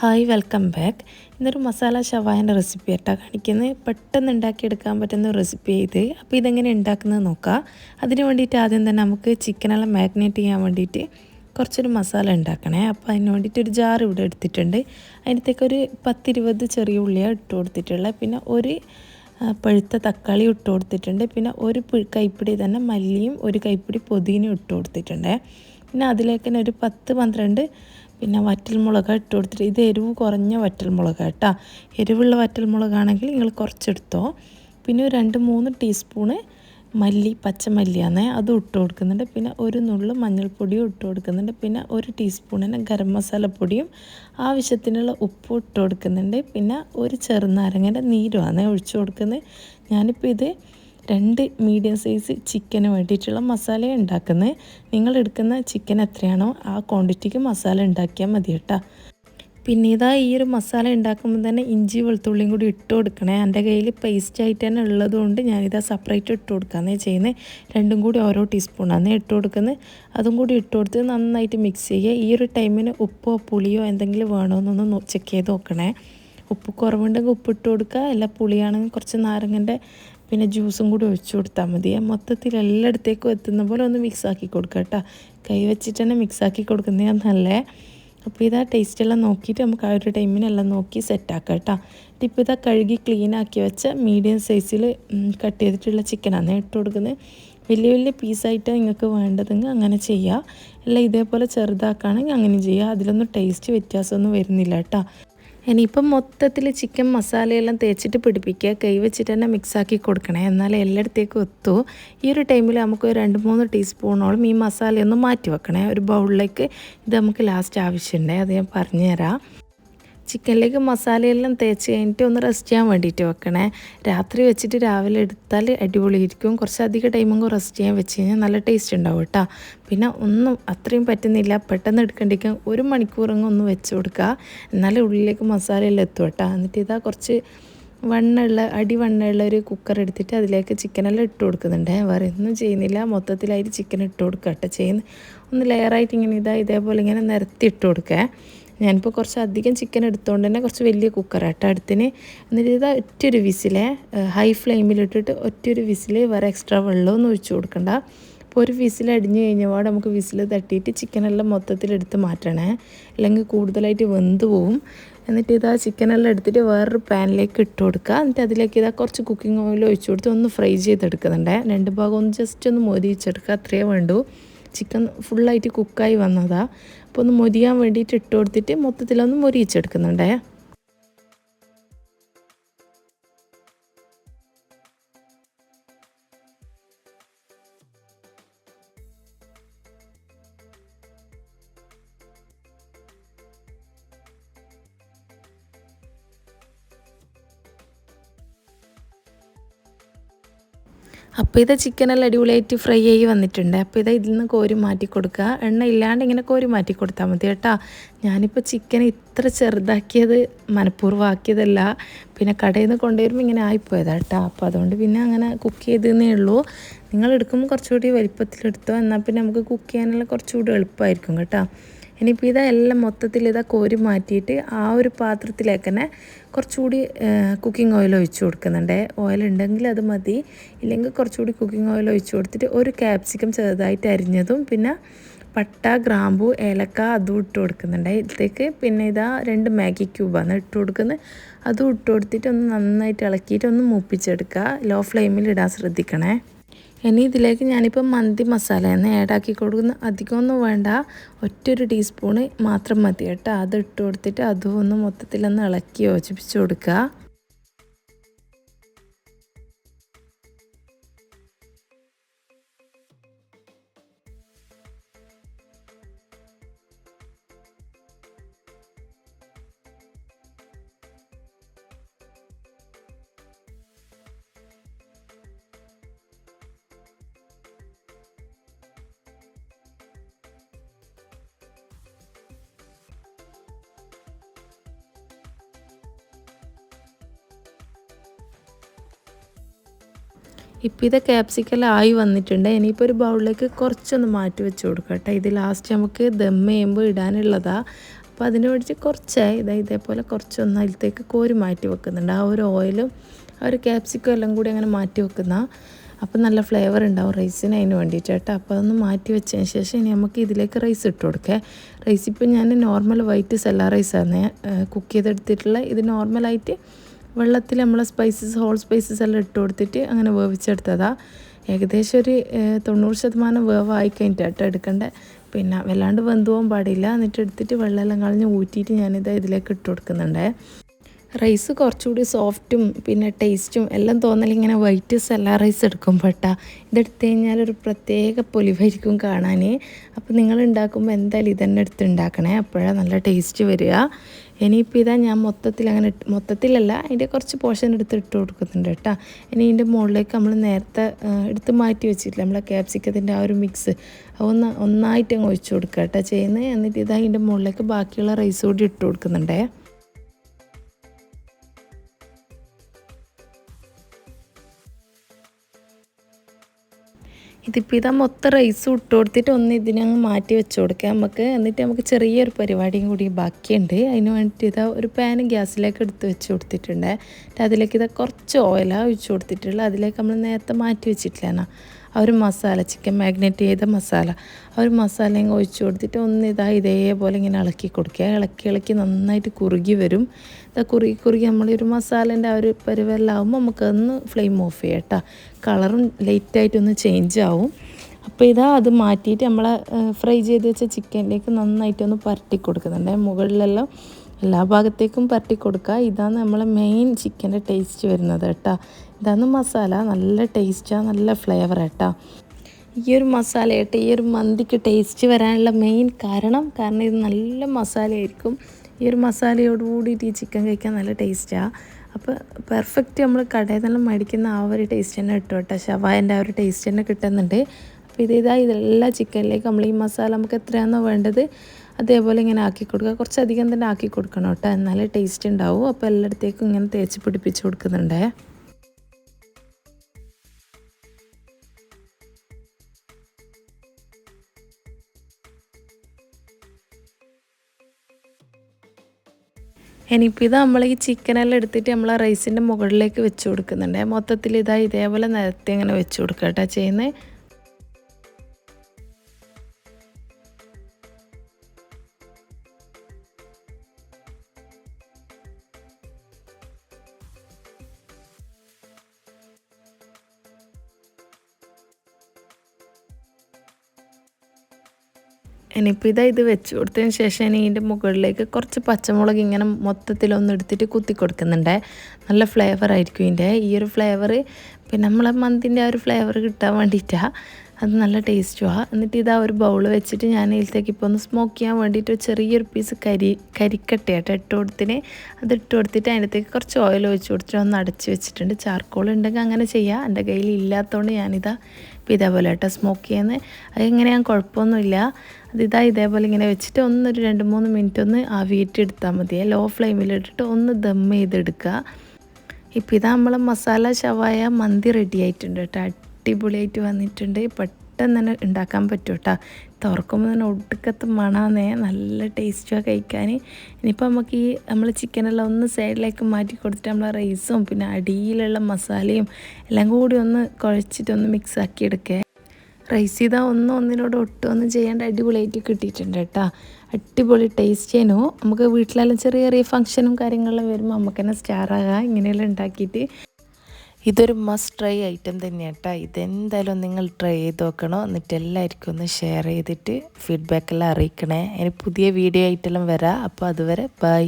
Hi welcome back. ഇന്നൊരു masala ഷവായന്റെ recipe ആയിട്ടാണ് കാണിക്കുന്നത് പെട്ടെന്ന് ഉണ്ടാക്കിയെടുക്കാൻ പറ്റുന്ന റെസിപ്പി ഇത്. അപ്പോൾ ഇതെങ്ങനെ ഉണ്ടാക്കുന്നത് നോക്കാം. അതിന് വേണ്ടിയിട്ട് ആദ്യം തന്നെ നമുക്ക് ചിക്കനെല്ലാം മാഗ്നേറ്റ് ചെയ്യാൻ വേണ്ടിയിട്ട് കുറച്ചൊരു മസാല ഉണ്ടാക്കണേ. അപ്പോൾ അതിന് വേണ്ടിയിട്ട് ഒരു ജാർ ഇവിടെ എടുത്തിട്ടുണ്ട്. അതിനകത്തേക്ക് ഒരു പത്തിരുപത് ചെറിയ ഉള്ളിയാണ് ഇട്ട് കൊടുത്തിട്ടുള്ളത്. പിന്നെ ഒരു പഴുത്ത തക്കാളി ഇട്ട് കൊടുത്തിട്ടുണ്ട്. പിന്നെ ഒരു കൈപ്പിടി തന്നെ മല്ലിയും ഒരു കൈപ്പിടി പൊതിനും ഇട്ട് കൊടുത്തിട്ടുണ്ട്. പിന്നെ അതിലേക്ക് തന്നെ ഒരു പത്ത് പന്ത്രണ്ട് പിന്നെ വറ്റൽമുളക് ഇട്ട് കൊടുത്തിട്ട് ഇത് എരിവ് കുറഞ്ഞ വറ്റൽമുളക് കേട്ടോ. എരിവുള്ള വറ്റൽമുളകാണെങ്കിൽ നിങ്ങൾ കുറച്ചെടുത്തോ. പിന്നെ ഒരു രണ്ട് മൂന്ന് ടീസ്പൂണ് മല്ലി പച്ചമല്ലിയാണ് അതും ഇട്ട് കൊടുക്കുന്നുണ്ട്. പിന്നെ ഒരു നുള്ള് മഞ്ഞൾപ്പൊടിയും ഇട്ട് കൊടുക്കുന്നുണ്ട്. പിന്നെ ഒരു ടീസ്പൂണിന് ഗരം മസാലപ്പൊടിയും ആവശ്യത്തിനുള്ള ഉപ്പും ഇട്ട് കൊടുക്കുന്നുണ്ട്. പിന്നെ ഒരു ചെറുനാരങ്ങന്റെ നീരുമാണ് ഒഴിച്ചു കൊടുക്കുന്നത്. ഞാനിപ്പോൾ ഇത് രണ്ട് മീഡിയം സൈസ് ചിക്കന് വേണ്ടിയിട്ടുള്ള മസാല ഉണ്ടാക്കുന്നത് നിങ്ങൾ എടുക്കുന്ന ചിക്കൻ എത്രയാണോ ആ ക്വാണ്ടിറ്റിക്ക് മസാല ഉണ്ടാക്കിയാൽ മതി കേട്ടോ. പിന്നെ ഇതാ ഈ ഒരു മസാല ഉണ്ടാക്കുമ്പോൾ തന്നെ ഇഞ്ചി വെളുത്തുള്ളിയും കൂടി ഇട്ട് കൊടുക്കണേ. എന്റെ കയ്യിൽ പേസ്റ്റ് ആയിട്ട് തന്നെ ഉള്ളതുകൊണ്ട് ഞാനിതാ സെപ്പറേറ്റ് ഇട്ട് കൊടുക്കാന്നേ ചെയ്യുന്നത് രണ്ടും കൂടി ഓരോ ടീസ്പൂണാണ് ഇട്ട് കൊടുക്കുന്നത് അതും കൂടി ഇട്ട് കൊടുത്ത് നന്നായിട്ട് മിക്സ് ചെയ്യുക. ഈ ഒരു ടൈമിന് ഉപ്പോ പുളിയോ എന്തെങ്കിലും വേണമെന്നൊന്ന് ചെക്ക് ചെയ്ത് നോക്കണേ. ഉപ്പ് കുറവുണ്ടെങ്കിൽ ഉപ്പ് ഇട്ട് കൊടുക്കുക. അല്ല പുളിയാണെങ്കിൽ കുറച്ച് നാരങ്ങന്റെ പിന്നെ ജ്യൂസും കൂടി ഒഴിച്ചു കൊടുത്താൽ മതി. മൊത്തത്തിൽ എല്ലായിടത്തേക്കും എത്തുന്ന പോലെ ഒന്ന് മിക്സ് ആക്കി കൊടുക്കുക കേട്ടോ. കൈ വെച്ചിട്ട് തന്നെ മിക്സ് ആക്കി കൊടുക്കുന്നതാണ് നല്ലേ? അപ്പോൾ ഇതാ ടേസ്റ്റ് എല്ലാം നോക്കിയിട്ട് നമുക്ക് ആ ഒരു ടൈമിനെല്ലാം നോക്കി സെറ്റാക്കാം കേട്ടോ. ഇപ്പോൾ ഇതാ കഴുകി ക്ലീൻ ആക്കി വെച്ച മീഡിയം സൈസിൽ കട്ട് ചെയ്തിട്ടുള്ള ചിക്കനാണ് ഇട്ട് കൊടുക്കുന്നത് വലിയ വലിയ പീസായിട്ട് നിങ്ങൾക്ക് വേണ്ടതെങ്കിൽ അങ്ങനെ ചെയ്യുക അല്ല ഇതേപോലെ ചെറുതാക്കുകയാണെങ്കിൽ അങ്ങനെ ചെയ്യുക അതിലൊന്നും ടേസ്റ്റ് വ്യത്യാസമൊന്നും വരുന്നില്ല കേട്ടോ. ഇനിയിപ്പം മൊത്തത്തിൽ ചിക്കൻ മസാലയെല്ലാം തേച്ചിട്ട് പിടിപ്പിക്കുക. കൈ വെച്ചിട്ട് തന്നെ മിക്സാക്കി കൊടുക്കണേ. എന്നാലേ എല്ലായിടത്തേക്കും എത്തൂ. ഈ ഒരു ടൈമിൽ നമുക്ക് രണ്ട് മൂന്ന് ടീസ്പൂണോളം ഈ മസാലയൊന്ന് മാറ്റി വെക്കണേ. ഒരു ബൗളിലേക്ക് ഇത് നമുക്ക് ലാസ്റ്റ് ആവശ്യമുണ്ട്. അത് ഞാൻ പറഞ്ഞുതരാം. ചിക്കനിലേക്ക് മസാലയെല്ലാം തേച്ച് കഴിഞ്ഞിട്ട് ഒന്ന് റെസ്റ്റ് ചെയ്യാൻ വേണ്ടിയിട്ട് വെക്കണേ. രാത്രി വെച്ചിട്ട് രാവിലെ എടുത്താൽ അടിപൊളിയിരിക്കും കുറച്ച് അധികം ടൈമും റെസ്റ്റ് ചെയ്യാൻ വെച്ച് കഴിഞ്ഞാൽ നല്ല ടേസ്റ്റ് ഉണ്ടാവും കേട്ടോ. പിന്നെ ഒന്നും അത്രയും പറ്റുന്നില്ല. പെട്ടെന്ന് എടുക്കേണ്ടിക്കാൻ ഒരു മണിക്കൂറങ്ങ് ഒന്ന് വെച്ച് കൊടുക്കുക. എന്നാലേ ഉള്ളിലേക്ക് മസാലയെല്ലാം എത്തും കേട്ടോ. എന്നിട്ട് ഇതാ കുറച്ച് വണ്ണുള്ള അടി വണ്ണുള്ള ഒരു കുക്കർ എടുത്തിട്ട് അതിലേക്ക് ചിക്കനെല്ലാം ഇട്ട് കൊടുക്കുന്നുണ്ട്. വേറെ ഒന്നും ചെയ്യുന്നില്ല. മൊത്തത്തിലായിട്ട് ചിക്കൻ ഇട്ട് കൊടുക്കുക കേട്ടോ ചെയ്യുന്ന ഒന്ന് ലെയറായിട്ട് ഇങ്ങനെ ഇതാ ഇതേപോലെ ഇങ്ങനെ നിരത്തി ഇട്ട് കൊടുക്കുക. ഞാനിപ്പോൾ കുറച്ച് അധികം ചിക്കൻ എടുത്തുകൊണ്ട് തന്നെ കുറച്ച് വലിയ കുക്കറാട്ടോ അടുത്തിന് എന്നിട്ട് ഇതാ ഒറ്റൊരു വിസിലെ ഹൈ ഫ്ലെയിമിലിട്ടിട്ട് ഒറ്റൊരു വിസിൽ വേറെ എക്സ്ട്രാ വെള്ളമൊന്നും ഒഴിച്ചു കൊടുക്കണ്ട. അപ്പോൾ ഒരു വിസിൽ അടിഞ്ഞു കഴിഞ്ഞപാട് നമുക്ക് വിസിൽ തട്ടിയിട്ട് ചിക്കനെല്ലാം മൊത്തത്തിൽ എടുത്ത് മാറ്റണേ. അല്ലെങ്കിൽ കൂടുതലായിട്ട് വെന്ത് പോവും. എന്നിട്ട് ഇതാ ചിക്കനെല്ലാം എടുത്തിട്ട് വേറൊരു പാനിലേക്ക് ഇട്ട് കൊടുക്കുക എന്നിട്ട് അതിലേക്ക് ഇതാ കുറച്ച് കുക്കിംഗ് ഓയിൽ ഒഴിച്ചു കൊടുത്ത് ഒന്ന് ഫ്രൈ ചെയ്തെടുക്കുന്നുണ്ട്. രണ്ട് ഭാഗം ഒന്ന് ജസ്റ്റ് ഒന്ന് മൊരിയിച്ചെടുക്കുക അത്രയേ വേണ്ടൂ. ചിക്കൻ ഫുള്ളായിട്ട് കുക്കായി വന്നതാ. അപ്പോൾ ഒന്ന് മൊരിയാൻ വേണ്ടിയിട്ട് ഇട്ട് കൊടുത്തിട്ട് മൊത്തത്തിലൊന്ന് മൊരിയിച്ചെടുക്കുന്നുണ്ടേ? അപ്പോൾ ഇത് ചിക്കനെല്ലാം അടിപൊളിയായിട്ട് ഫ്രൈ ആയി വന്നിട്ടുണ്ട്. അപ്പോൾ ഇത് ഇതിൽ നിന്ന് കോരി മാറ്റി കൊടുക്കുക. എണ്ണ ഇല്ലാണ്ട് ഇങ്ങനെ കോരി മാറ്റി കൊടുത്താൽ മതി കേട്ടോ. ഞാനിപ്പോൾ ചിക്കൻ ഇത്ര ചെറുതാക്കിയത് മനഃപൂർവമാക്കിയതല്ല. പിന്നെ കടയിൽ നിന്ന് കൊണ്ടുവരുമ്പോൾ ഇങ്ങനെ ആയിപ്പോയതാണ് കേട്ടോ. അപ്പോൾ അതുകൊണ്ട് പിന്നെ അങ്ങനെ കുക്ക് ചെയ്തതേ ഉള്ളൂ. നിങ്ങൾ എടുക്കുമ്പോൾ കുറച്ചുകൂടി വലിപ്പത്തിലെടുത്തോ. എന്നാൽ പിന്നെ നമുക്ക് കുക്ക് ചെയ്യാനുള്ള കുറച്ചുകൂടി എളുപ്പമായിരിക്കും കേട്ടോ. ഇനിയിപ്പോൾ ഇതാ എല്ലാം മൊത്തത്തിൽ ഇതാ കോരി മാറ്റിയിട്ട് ആ ഒരു പാത്രത്തിലേക്ക് തന്നെ കുറച്ചുകൂടി കുക്കിംഗ് ഓയിൽ ഒഴിച്ചു കൊടുക്കുന്നുണ്ട്. ഓയിൽ ഉണ്ടെങ്കിൽ അത് മതി. ഇല്ലെങ്കിൽ കുറച്ചുകൂടി കുക്കിംഗ് ഓയിൽ ഒഴിച്ചു കൊടുത്തിട്ട് ഒരു ക്യാപ്സിക്കം ചെറുതായിട്ട് അരിഞ്ഞതും പിന്നെ പട്ട ഗ്രാമ്പു ഏലക്ക അതും ഇട്ട് കൊടുക്കുന്നുണ്ട്. ഇതിലേക്ക് പിന്നെ ഇതാ രണ്ട് മാഗി ക്യൂബാണ് ഇട്ട് കൊടുക്കുന്നത്. അതും ഇട്ട് കൊടുത്തിട്ട് ഒന്ന് നന്നായിട്ട് ഇളക്കിയിട്ട് ഒന്ന് മൂപ്പിച്ചെടുക്കുക. ലോ ഫ്ലെയിമിൽ ഇടാൻ ശ്രദ്ധിക്കണേ. ഇനി ഇതിലേക്ക് ഞാനിപ്പോൾ മന്തി മസാല മസാലയാണ് ആഡാക്കി കൊടുക്കുന്ന. അധികമൊന്നും വേണ്ട. ഒറ്റൊരു ടീസ്പൂണ് മാത്രം മതി കേട്ടോ. അത് ഇട്ട് കൊടുത്തിട്ട് അതും ഒന്ന് മൊത്തത്തിലൊന്ന് ഇളക്കി യോജിപ്പിച്ച് കൊടുക്കുക. ഇപ്പോൾ ഇത് ക്യാപ്സിക്കൽ ആയി വന്നിട്ടുണ്ട്. ഇനിയിപ്പോൾ ഒരു ബൗളിലേക്ക് കുറച്ചൊന്ന് മാറ്റി വെച്ച് കൊടുക്കാം കേട്ടോ. ഇത് ലാസ്റ്റ് നമുക്ക് ദം ചെയ്യുമ്പോൾ ഇടാനുള്ളതാ. അപ്പോൾ അതിന് വേണ്ടിയിട്ട് കുറച്ചായി. ഇതാ ഇതേപോലെ കുറച്ചൊന്ന് അതിലത്തേക്ക് കോരി മാറ്റി വെക്കുന്നുണ്ട്. ആ ഒരു ഓയിലും ആ ഒരു ക്യാപ്സിക്കം എല്ലാം കൂടി അങ്ങനെ മാറ്റി വെക്കുന്ന. അപ്പോൾ നല്ല ഫ്ലേവർ ഉണ്ടാവും റൈസിന് അതിന് വേണ്ടിയിട്ട് കേട്ടോ. അപ്പോൾ അതൊന്ന് മാറ്റി വെച്ചതിന് ശേഷം ഇനി നമുക്ക് ഇതിലേക്ക് റൈസ് ഇട്ട് കൊടുക്കാം. റൈസ് ഇപ്പോൾ ഞാൻ നോർമൽ വൈറ്റ് സെല്ലാ റൈസാണ് കുക്ക് ചെയ്തെടുത്തിട്ടുള്ള ഇത് നോർമലായിട്ട് വെള്ളത്തിൽ നമ്മൾ സ്പൈസസ് ഹോൾ സ്പൈസസ് എല്ലാം ഇട്ട് കൊടുത്തിട്ട് അങ്ങനെ വേവിച്ചെടുത്തതാണ് ഏകദേശം ഒരു തൊണ്ണൂറ് ശതമാനം വേവായി കഴിഞ്ഞിട്ടാട്ടോ എടുക്കേണ്ടത് പിന്നെ വല്ലാണ്ട് വെന്ത് പോകാൻ പാടില്ല. എന്നിട്ട് എടുത്തിട്ട് വെള്ളമെല്ലാം കളഞ്ഞ് ഊറ്റിയിട്ട് ഞാനിത് ഇതിലേക്ക് ഇട്ട് കൊടുക്കുന്നുണ്ടേ. റൈസ് കുറച്ചുകൂടി സോഫ്റ്റും പിന്നെ ടേസ്റ്റും എല്ലാം തോന്നൽ ഇങ്ങനെ വൈറ്റ് സെല്ലാ റൈസ് എടുക്കും പെട്ട ഇതെടുത്ത് കഴിഞ്ഞാൽ ഒരു പ്രത്യേക പൊലിവായിരിക്കും കാണാൻ അപ്പോൾ നിങ്ങൾ ഉണ്ടാക്കുമ്പോൾ എന്തായാലും ഇതന്നെ എടുത്ത് ഉണ്ടാക്കണേ. അപ്പോഴാണ് നല്ല ടേസ്റ്റ് വരിക. ഇനിയിപ്പോൾ ഇതാ ഞാൻ മൊത്തത്തിൽ അങ്ങനെ മൊത്തത്തിലല്ല അതിന്റെ കുറച്ച് പോർഷൻ എടുത്ത് ഇട്ട് കൊടുക്കുന്നുണ്ട് കേട്ടോ. ഇനി ഇതിന്റെ മുകളിലേക്ക് നമ്മൾ നേരത്തെ എടുത്ത് മാറ്റി വെച്ചിട്ടില്ല. നമ്മളെ ക്യാപ്സിക്കത്തിന്റെ ആ ഒരു മിക്സ് ഒന്ന് ഒന്നായിട്ട് അങ്ങ് ഒഴിച്ചു കൊടുക്കുക കേട്ടോ ചെയ്യുന്നത് എന്നിട്ട് ഇതാ ഇതിന്റെ മുകളിലേക്ക് ബാക്കിയുള്ള റൈസ് കൂടി ഇട്ട് കൊടുക്കുന്നുണ്ടേ. ഇതിപ്പോൾ ഇതാ മൊത്തം റൈസ് ഇട്ട് കൊടുത്തിട്ട് ഒന്ന് ഇതിനങ്ങ് മാറ്റി വെച്ച് കൊടുക്കാം. നമുക്ക് എന്നിട്ട് നമുക്ക് ചെറിയൊരു പരിപാടിയും കൂടി ബാക്കിയുണ്ട്. അതിന് വേണ്ടിയിട്ട് ഇതാ ഒരു പാൻ ഗ്യാസിലേക്ക് എടുത്ത് വെച്ച് കൊടുത്തിട്ടുണ്ട്. അതിലേക്ക് ഇതാ കുറച്ച് ഓയിലാണ് ഒഴിച്ച് കൊടുത്തിട്ടുള്ളത്. അതിലേക്ക് നമ്മൾ നേരത്തെ മാറ്റി വെച്ചിട്ടില്ല ആ ഒരു മസാല ചിക്കൻ മാഗ്നേറ്റ് ചെയ്ത മസാല ആ ഒരു മസാലയും ഒഴിച്ചു കൊടുത്തിട്ട് ഒന്ന് ഇതാ ഇതേപോലെ ഇങ്ങനെ ഇളക്കി കൊടുക്കുക. ഇളക്കി ഇളക്കി നന്നായിട്ട് കുറുകി വരും. ഇതാ കുറുകി കുറുകി നമ്മൾ ഒരു മസാലേന്റെ ആ ഒരു പരിവെല്ലാവുമ്പോൾ നമുക്കൊന്ന് ഫ്ലെയിം ഓഫ് ചെയ്യാം കേട്ടോ. കളറും ലൈറ്റായിട്ടൊന്ന് ചേഞ്ച് ആവും. അപ്പോൾ ഇതാ അത് മാറ്റിയിട്ട് നമ്മൾ ഫ്രൈ ചെയ്ത് വെച്ച ചിക്കനിലേക്ക് നന്നായിട്ടൊന്ന് പരട്ടി കൊടുക്കുന്നുണ്ട്. മുകളിലെല്ലാം എല്ലാ ഭാഗത്തേക്കും പരട്ടി കൊടുക്കുക. ഇതാണ് നമ്മളെ മെയിൻ ചിക്കന്റെ ടേസ്റ്റ് വരുന്നത് കേട്ടോ. ഇതാണ് മസാല നല്ല ടേസ്റ്റാണ് നല്ല ഫ്ലേവർ കേട്ടോ ഈ ഒരു മസാല കേട്ടോ ഈ ഒരു മന്തിക്ക് ടേസ്റ്റ് വരാനുള്ള മെയിൻ കാരണം കാരണം ഇത് നല്ല മസാലയായിരിക്കും. ഈ ഒരു മസാലയോടുകൂടിയിട്ട് ഈ ചിക്കൻ കഴിക്കാൻ നല്ല ടേസ്റ്റാണ് അപ്പോൾ പെർഫെക്റ്റ് നമ്മൾ കടയിൽ നിന്ന് മേടിക്കുന്ന ആ ഒരു ടേസ്റ്റ് തന്നെ കിട്ടും കേട്ടോ ഷവായന്റെ ആ ഒരു ടേസ്റ്റ് തന്നെ കിട്ടുന്നുണ്ട്. അപ്പോൾ ഇത് ഇതാ ഇതെല്ലാം ചിക്കനിലേക്ക് നമ്മൾ ഈ മസാല നമുക്ക് എത്രയാണോ വേണ്ടത് അതേപോലെ ഇങ്ങനെ ആക്കി കൊടുക്കുക. കുറച്ചധികം തന്നെ ആക്കി കൊടുക്കണം കേട്ടോ എന്നാലേ ടേസ്റ്റ് ഉണ്ടാവും. അപ്പോൾ എല്ലായിടത്തേക്കും ഇങ്ങനെ തേച്ച് പിടിപ്പിച്ച് കൊടുക്കുന്നുണ്ടേ. ഇനിയിപ്പോൾ ഇത് നമ്മൾ ഈ ചിക്കനെല്ലാം എടുത്തിട്ട് നമ്മൾ റൈസിന്റെ മുകളിലേക്ക് വെച്ച് കൊടുക്കുന്നുണ്ട്. മൊത്തത്തിൽ ഇതാ ഇതേപോലെ നിരത്തി അങ്ങനെ വെച്ച് കൊടുക്കുക കേട്ടോ ചെയ്യുന്നത് ഇനിയിപ്പോൾ ഇതാ ഇത് വെച്ച് കൊടുത്തതിന് ശേഷം ഇനി ഇതിന്റെ മുകളിലേക്ക് കുറച്ച് പച്ചമുളക് ഇങ്ങനെ മൊത്തത്തിലൊന്ന് എടുത്തിട്ട് കുത്തി കൊടുക്കുന്നുണ്ട്. നല്ല ഫ്ലേവർ ആയിരിക്കും ഇതിന്റെ ഈ ഒരു ഫ്ലേവർ പിന്നെ നമ്മളെ മന്തിന്റെ ആ ഒരു ഫ്ലേവർ കിട്ടാൻ വേണ്ടിയിട്ടാണ് അത് നല്ല ടേസ്റ്റുമാണ് എന്നിട്ട് ഇതാ ഒരു ബൗൾ വെച്ചിട്ട് ഞാൻ ഇതിലേക്ക് ഇപ്പോൾ ഒന്ന് സ്മോക്ക് ചെയ്യാൻ വേണ്ടിയിട്ട് ചെറിയൊരു പീസ് കരി കരിക്കട്ട കേട്ടോ ഇട്ട് കൊടുത്തിന്. അത് ഇട്ട് കൊടുത്തിട്ട് അതിനകത്തേക്ക് കുറച്ച് ഓയിൽ ഒഴിച്ച് കൊടുത്തിട്ട് ഒന്ന് അടച്ച് വെച്ചിട്ടുണ്ട്. ചാർക്കോൾ ഉണ്ടെങ്കിൽ അങ്ങനെ ചെയ്യാം. എന്റെ കയ്യിൽ ഇല്ലാത്തതുകൊണ്ട് ഞാനിതാ ഇപ്പോൾ ഇതേപോലെ കേട്ടോ സ്മോക്ക് ചെയ്യുന്നത് അതെങ്ങനെയാണ് കുഴപ്പമൊന്നുമില്ല. അതിതാ ഇതേപോലെ ഇങ്ങനെ വെച്ചിട്ട് ഒന്നൊരു രണ്ട് മൂന്ന് മിനിറ്റ് ഒന്ന് ആവിയിട്ടെടുത്താൽ മതി. ലോ ഫ്ലെയിമിൽ ഇട്ടിട്ട് ഒന്ന് ദം ചെയ്തെടുക്കുക. ഇപ്പോൾ ഇതാ നമ്മളെ മസാല ഷവായ മന്തി റെഡി ആയിട്ടുണ്ട് കേട്ടോ. അടിപൊളിയായിട്ട് വന്നിട്ടുണ്ട്. പെട്ടെന്ന് തന്നെ ഉണ്ടാക്കാൻ പറ്റും കേട്ടോ. തുറക്കുമ്പോൾ തന്നെ ഒടുക്കത്ത് മണാന്നേ നല്ല ടേസ്റ്റുമാണ് കഴിക്കാൻ. ഇനിയിപ്പോൾ നമുക്ക് ഈ നമ്മൾ ചിക്കനെല്ലാം ഒന്ന് സൈഡിലേക്ക് മാറ്റി കൊടുത്തിട്ട് നമ്മൾ റൈസും പിന്നെ അടിയിലുള്ള മസാലയും എല്ലാം കൂടി ഒന്ന് കുഴച്ചിട്ടൊന്ന് മിക്സ് ആക്കി എടുക്കുക റൈസ് ചെയ്താൽ ഒന്നും ഒന്നിനോട് ഒട്ടും ഒന്നും ചെയ്യാണ്ട് അടിപൊളിയായിട്ട് കിട്ടിയിട്ടുണ്ട് കേട്ടോ. അടിപൊളി ടേസ്റ്റ് ചെയ്യാനോ നമുക്ക് വീട്ടിലെല്ലാം ചെറിയ ചെറിയ ഫംഗ്ഷനും കാര്യങ്ങളെല്ലാം വരുമ്പോൾ നമുക്ക് തന്നെ സ്റ്റാർ ആകാം. ഇങ്ങനെയെല്ലാം ഉണ്ടാക്കിയിട്ട്. ഇതൊരു മസ്റ്റ് ട്രൈ ഐറ്റം തന്നെയാണ് കേട്ടോ ഇതെന്തായാലും നിങ്ങൾ ട്രൈ ചെയ്ത് നോക്കണം. എന്നിട്ട് എല്ലാവർക്കും ഒന്ന് ഷെയർ ചെയ്തിട്ട് ഫീഡ്ബാക്കെല്ലാം അറിയിക്കണേ. ഇനി പുതിയ വീഡിയോ ആയിട്ടെല്ലാം വരാം. അപ്പോൾ അതുവരെ ബൈ